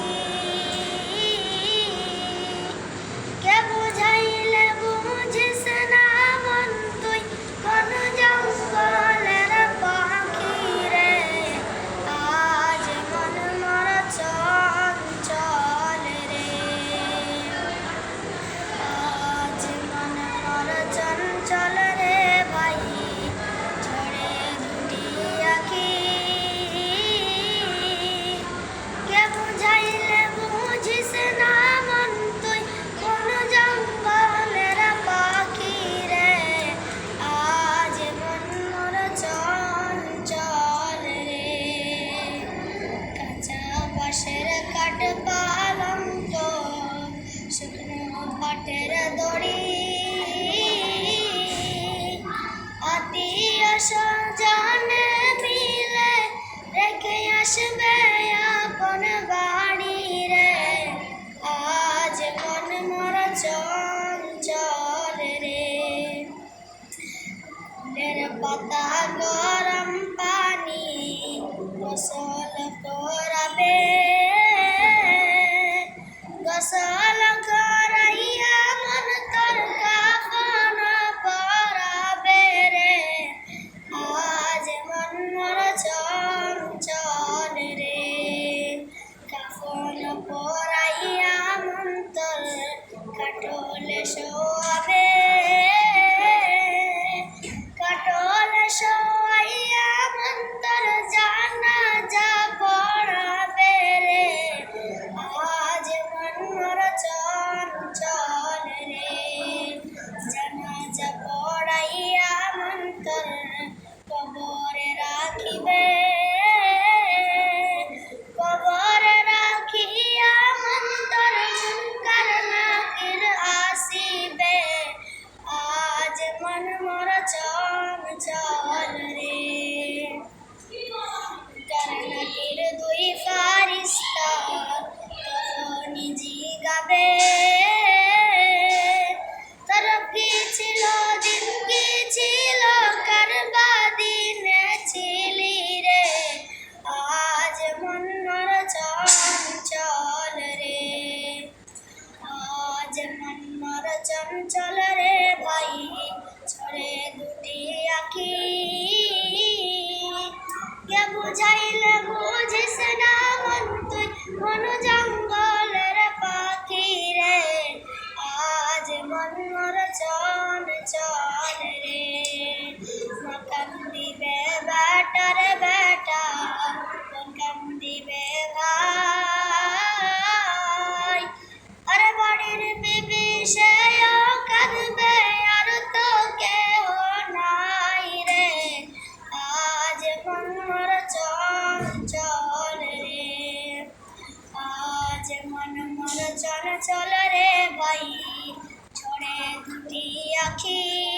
Amen. পাটের দড়ি। আতি অসজানে show চঞ্চল রে ভাই ছড়ে দুটি আঁকি। কে বুঝাইলে চল চল রে ভাই। ছড়ে দুটি আখি।